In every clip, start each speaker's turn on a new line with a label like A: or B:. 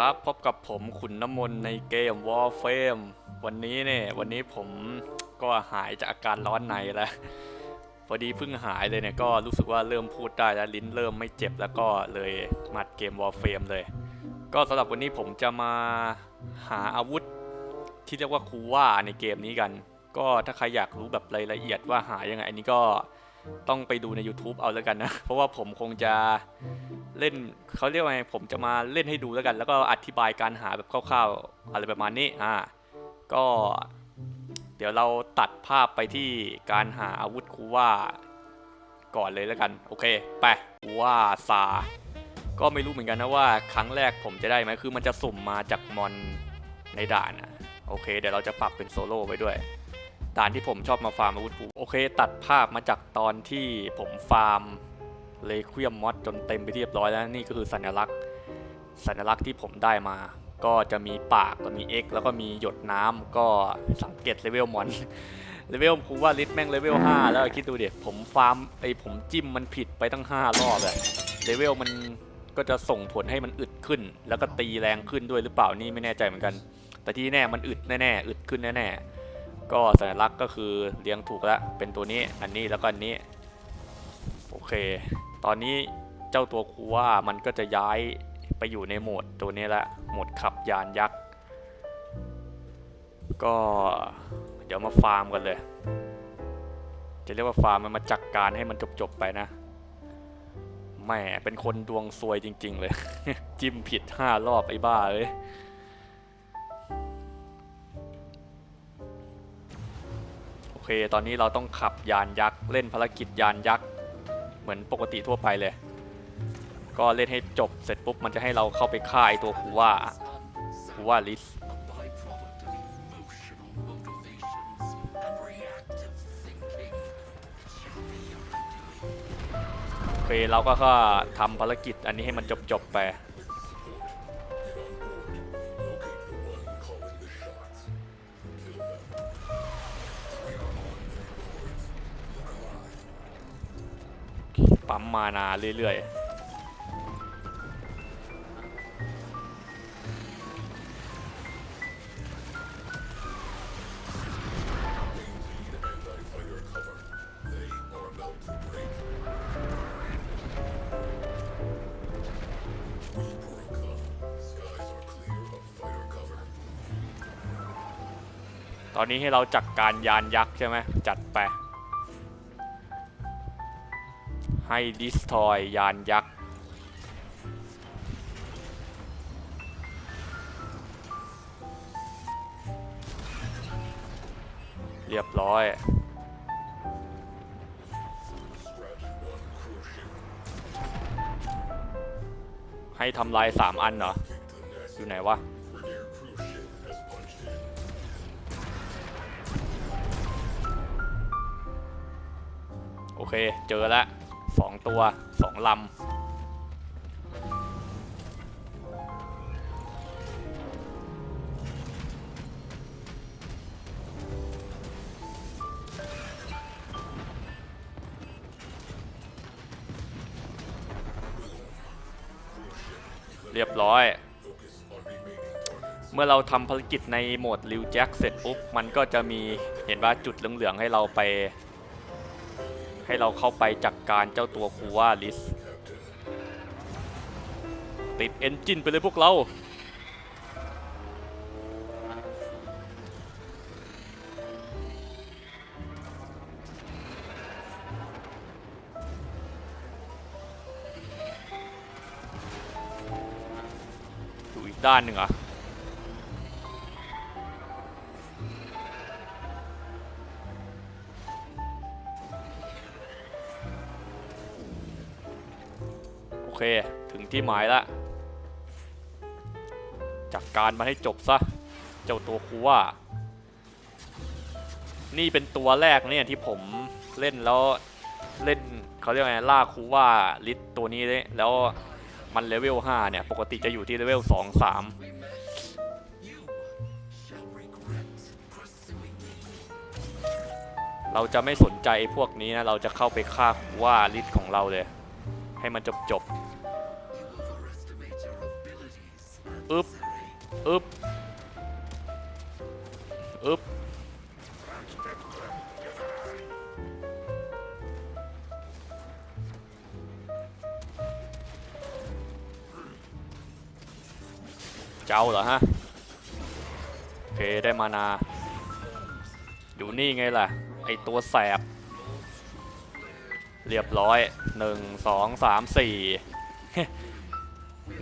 A: ครับ พบกับผมขุนน้ำมนในเกม Warframe วันนี้เนี่ยวันนี้ผมก็หายจากอาการร้อนในแล้ว พอดีเพิ่งหายเลยเนี่ยก็รู้สึกว่าเริ่มพูดได้แล้วลิ้นเริ่มไม่เจ็บแล้วก็เลยมัดเกม Warframe เลย ก็สำหรับวันนี้ผมจะมาหาอาวุธที่เรียกว่าคูว่าในเกมนี้กัน ก็ถ้าใครอยากรู้แบบรายละเอียดว่าหายังไงอันนี้ก็ ต้องไปดูใน YouTube เอาแล้วกันนะ เพราะว่าผมคงจะเล่นเขาเรียกว่าไงผมจะมาเล่นให้ดูแล้วกัน แล้วก็อธิบายการหาแบบคร่าวๆอะไรประมาณนี้อ่าก็ เดี๋ยวเราตัดภาพไปที่การหาอาวุธคูว่าก่อนเลยแล้วกัน โอเคไปว่าซาก็ไม่รู้เหมือนกันนะว่าครั้งแรกผมจะได้ไหมคือมันจะสุ่มมาจากมอนในด่านอะโอเค เดี๋ยวเราจะปรับเป็นโซโล่ไปด้วย ด่านที่ผมชอบมาฟาร์มอาวุธกูโอเค ตัดภาพมาจากตอนที่ผมฟาร์มเลควียมมอดจนเต็มไปที่เรียบร้อยแล้วนี่ก็คือสัญลักษณ์ สัญลักษณ์ที่ผมได้มา ก็จะมีปากก็มี X แล้วก็มีหยดน้ำก็สังเกตเลเวลมอนเลเวลคูว่าลิสแม่งเลเวล5แล้วคิดดูเดิผมฟาร์มไอผมจิ้มมันผิดไปตั้ง 5 รอบอะเลเวลมันก็จะส่งผลให้มันอึดขึ้น แล้วก็ตีแรงขึ้นด้วยหรือเปล่านี่ไม่แน่ใจเหมือนกัน แต่ที่แน่มันอึดแน่ๆอึดขึ้นแน่ๆ ก็สัญลักษณ์ก็คือเลี้ยงถูกแล้วเป็นตัวนี้อันนี้แล้วก็อันนี้ โอเค ตอนนี้เจ้าตัวคูว่ามันก็จะย้ายไปอยู่ในโหมดตัวนี้ละโหมดขับยานยักษ์ก็เดี๋ยวมาฟาร์มกันเลย จะเรียกว่าฟาร์มมันมาจัดกการให้มันจบๆไปนะแหม่เป็นคนดวงซวยจริง ๆ เลย จิ้มผิดห้ารอบไอ้บ้าเลย เค ตอนนี้เราต้องขับยานยักษ์ เล่นภารกิจยานยักษ์ เหมือนปกติทั่วไปเลย ก็เล่นให้จบเสร็จปุ๊บมันจะให้เราเข้าไปฆ่าไอตัวคูว่าคูว่าลิสโอเคเราก็ก็ทำภารกิจอันนี้ให้มันจบจบๆไป ปั๊มมานาเรื่อยๆตอนนี้ให้เราจัดกการยานยักษ์ใช่ไหมจัดไป ให้ดิสทอยยานยักษ์ เรียบร้อย ให้ทำลายสามอันเหรอ อยู่ไหนวะโอเค เจอแล้ว สองตัวสองลำเรียบร้อย เมื่อเราทำภารกิจในโหมดริวแจ็คเสร็จปุ๊บ มันก็จะมีเห็นว่าจุดเหลืองๆให้เราไป ให้เราเข้าไปจัดกการเจ้าตัวคูว่าลิส ติดเอนจินไปเลยพวกเราอยู่อีกด้านหนึ่งอะ เค ถึงที่หมายแล้วจัดกการมาให้จบซะ เจ้าตัวคูว่า นี่เป็นตัวแรกเนี่ยที่ผมเล่นแล้วเล่นเขาเรียกไงล่าคูว่าลิสตัวนี้เลยแล้วมันเลเวล 5 เนี่ย ปกติจะอยู่ที่เลเวล 2 3 เราจะไม่สนใจพวกนี้นะ เราจะเข้าไปฆ่าคูว่าลิสของเราเลย ให้มันจบจบอึบอึบอึบเจ้าเหรอฮะโอเคได้มานา อยู่นี่ไงล่ะ ไอตัวแสบ เรียบร้อย หนึ่งสองสามสี่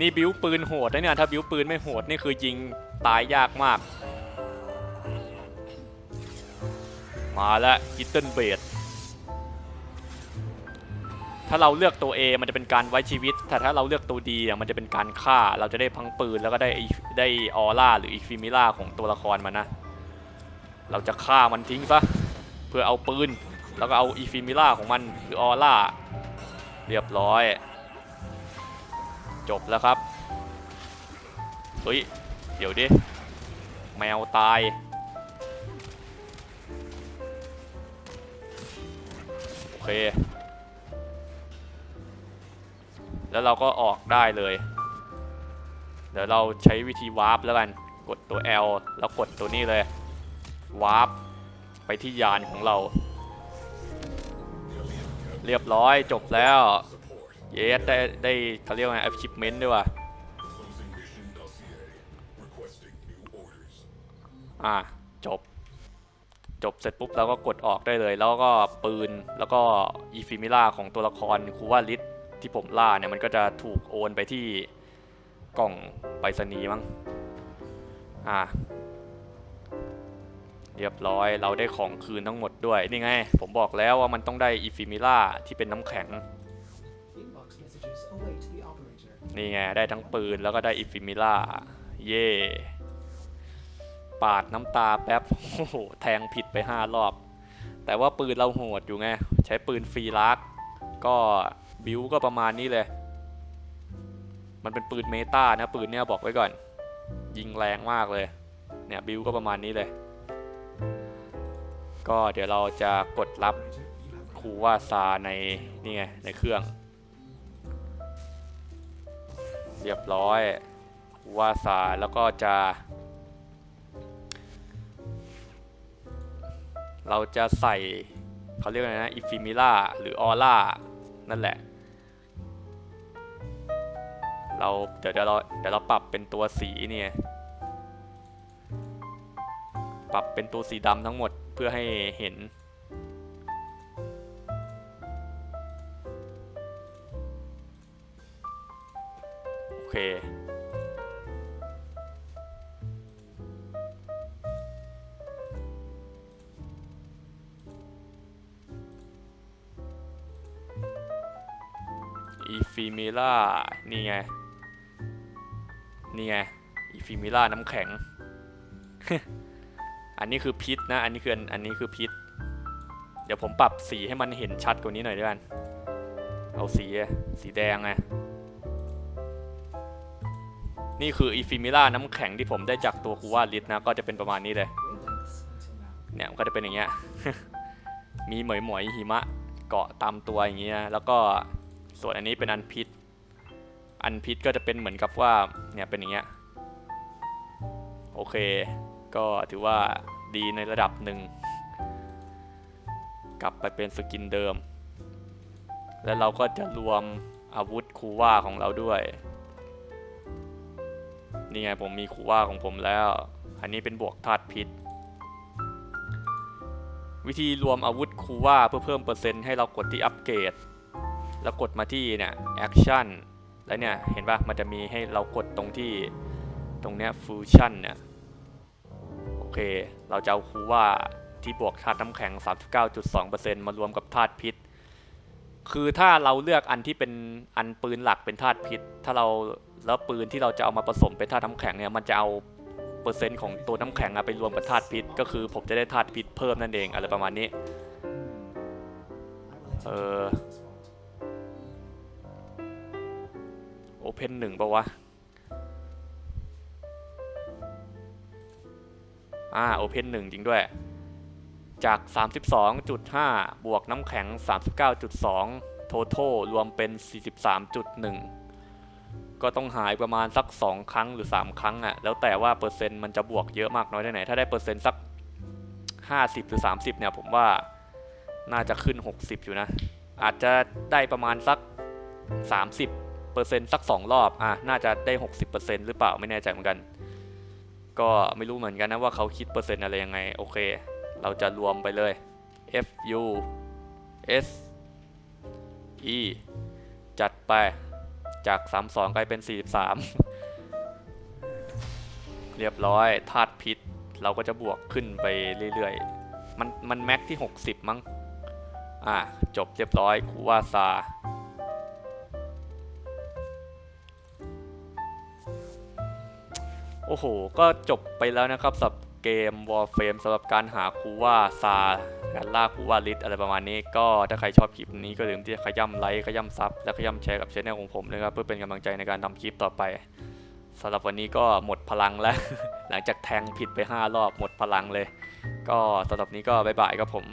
A: นี่บิวปืนโหดนะเนี่ย ถ้าบิวปืนไม่โหด นี่คือยิงตายยากมาก มาแล้วกิตเติลเบดถ้าเราเลือกตัว A มันจะเป็นการไว้ชีวิต แต่ถ้าเราเลือกตัว D อะมันจะเป็นการฆ่า เราจะได้พังปืนแล้วก็ได้ได้ออร่าหรืออีฟิมิล่าของตัวละครมันนะ เราจะฆ่ามันทิ้งซะเพื่อเอาปืน แล้วก็เอาอีฟิมิล่าของมันคือออร่า เรียบร้อย จบแล้วครับเฮ้ยเดี๋ยวดิ แมวตาย โอเค แล้วเราก็ออกได้เลย เดี๋ยวเราใช้วิธีวาร์ปแล้วกัน กดตัว L แล้วกดตัวนี้เลย วาร์ปไปที่ยานของเรา เรียบร้อยจบแล้ว เยสได้ได้เขาเรียกว่าไง achievement ด้วยว่ะอะจบ จบเสร็จปุ๊บเราก็กดออกได้เลย แล้วก็ปืนแล้วก็อีฟิมิล่าของตัวละครคูว่าลิสที่ผมล่าเนี่ยมันก็จะถูกโอนไปที่กล่องไปรษณีย์มั้งอะ เรียบร้อยเราได้ของคืนทั้งหมดด้วย นี่ไง ผมบอกแล้วว่ามันต้องได้อีฟิมิล่าที่เป็นน้ำแข็ง นี่ไง ได้ทั้งปืนแล้วก็ได้อิฟิมิล่า เย่ปาดน้ำตาแป๊บโอ้โหแทงผิดไป 5 รอบ แต่ว่าปืนเราโหดอยู่ไง ใช้ปืนฟรีลัก ก็บิวก็ประมาณนี้เลย มันเป็นปืนเมตานะ ปืนเนี่ยบอกไว้ก่อน ยิงแรงมากเลย เนี่ยบิวก็ประมาณนี้เลย ก็เดี๋ยวเราจะกดรับ
B: Operator, you have
A: คูว่าซาในนี่ไงในเครื่อง เรียบร้อยคูว่าซาแล้วก็จะ เราจะใส่เขาเรียกอะไรนะอิฟิมิล่าหรือออร่านั่นแหละ เราเดี๋ยวเดี๋ยวเราเดี๋ยวเราปรับเป็นตัวสีเนี่ย ปรับเป็นตัวสีดำทั้งหมด พื่อให้เห็น โอเค อีฟิมิล่า นี่ไง นี่ไง อีฟิมิล่าน้ำแข็ง อันนี้คือพิษนะ อันนี้คืออันนี้คือพิษ เดี๋ยวผมปรับสีให้มันเห็นชัดกว่านี้หน่อยด้วยกัน เอาสีสีแดงไง นี่คืออีฟิมิล่าน้ำแข็งที่ผมได้จากตัวคูว่าลิสนะ ก็จะเป็นประมาณนี้เลย เนี่ยมันก็จะเป็นอย่างเงี้ย มีเหมยหมอยหิมะเกาะตามตัวอย่างเงี้ย แล้วก็ส่วนอันนี้เป็นอันพิษ อันพิษก็จะเป็นเหมือนกับว่า เนี่ยเป็นอย่างเงี้ย โอเค ก็ถือว่าดีในระดับหนึ่ง กลับไปเป็นสกินเดิม แล้วเราก็จะรวมอาวุธคูว่าของเราด้วย นี่ไงผมมีคูว่าของผมแล้ว อันนี้เป็นบวกธาตุพิษ วิธีรวมอาวุธคูว่าเพื่อเพิ่มเปอร์เซ็นต์ให้เรากดที่อัปเกรด แล้วกดมาที่เนี่ยแอคชั่นแล้วเนี่ย เห็นปะมันจะมีให้เรากดตรงที่ตรงเนี้ยฟูชั่นเนี่ย เค เราจะเอาคูว่าที่บวกธาตุน้ำแข็ง 39.2%มารวมกับธาตุพิษ คือถ้าเราเลือกอันที่เป็นอันปืนหลักเป็นธาตุพิษ ถ้าเราแล้วปืนที่เราจะเอามาผสมเป็นธาตุน้ำแข็งเนี่ยมันจะเอาเปอร์เซ็นต์ของตัวน้ำแข็งอะไปรวมกับธาตุพิษ ก็คือผมจะได้ธาตุพิษเพิ่มนั่นเองอะไรประมาณนี้
B: I will attempt to
A: Uh,
B: fix this fault.
A: โอเพนหนึ่งปะวะ อ่าโอเพนหนึ่งจริงด้วย จาก 32.5 บวกน้ำแข็ง 39.2 โทโทรวมเป็น 43.1 ก็ต้องหายประมาณสัก 2 ครั้งหรือ 3 ครั้งอะ่ะ แล้วแต่ว่าเปอร์เซ็นต์มันจะบวกเยอะมากน้อยแค่ไหน ถ้าได้เปอร์เซ็นต์สัก 50 หรือ 30 เนี่ยผมว่าน่าจะขึ้น 60 อยู่นะ อาจจะได้ประมาณสัก 30เปอร์เซ็นต์สัก 2 รอบ อะ น่าจะได้ 60เปอร์เซ็นต์หรือเปล่า ไม่แน่ใจเหมือนกัน ก็ไม่รู้เหมือนกันนะว่าเขาคิดเปอร์เซ็นต์อะไรยังไง โอเค เราจะรวมไปเลย F U S E จัดไปจาก 32 กลายเป็น 43 เรียบร้อยธาตุพิษ เราก็จะบวกขึ้นไปเรื่อยๆ มันมันแม็กที่ 60 มั้ง อะจบเรียบร้อยคูว่าซา โอ้โห ก็จบไปแล้วนะครับสำหรับเกม Warframe สำหรับการหาคูว่าซาการล่าคูว่าลิสอะไรประมาณนี้ ก็ถ้าใครชอบคลิปนี้ก็อย่าลืมที่จะขย้ำไลค์ขย้ำซับและขย้ำแชร์กับช่องของผมนะครับเพื่อเป็นกำลังใจในการทำคลิปต่อไปสำหรับวันนี้ก็หมดพลังแล้ว หลังจากแทงผิดไป 5 รอบหมดพลังเลย ก็สำหรับนี้ก็บ๊ายบายครับผม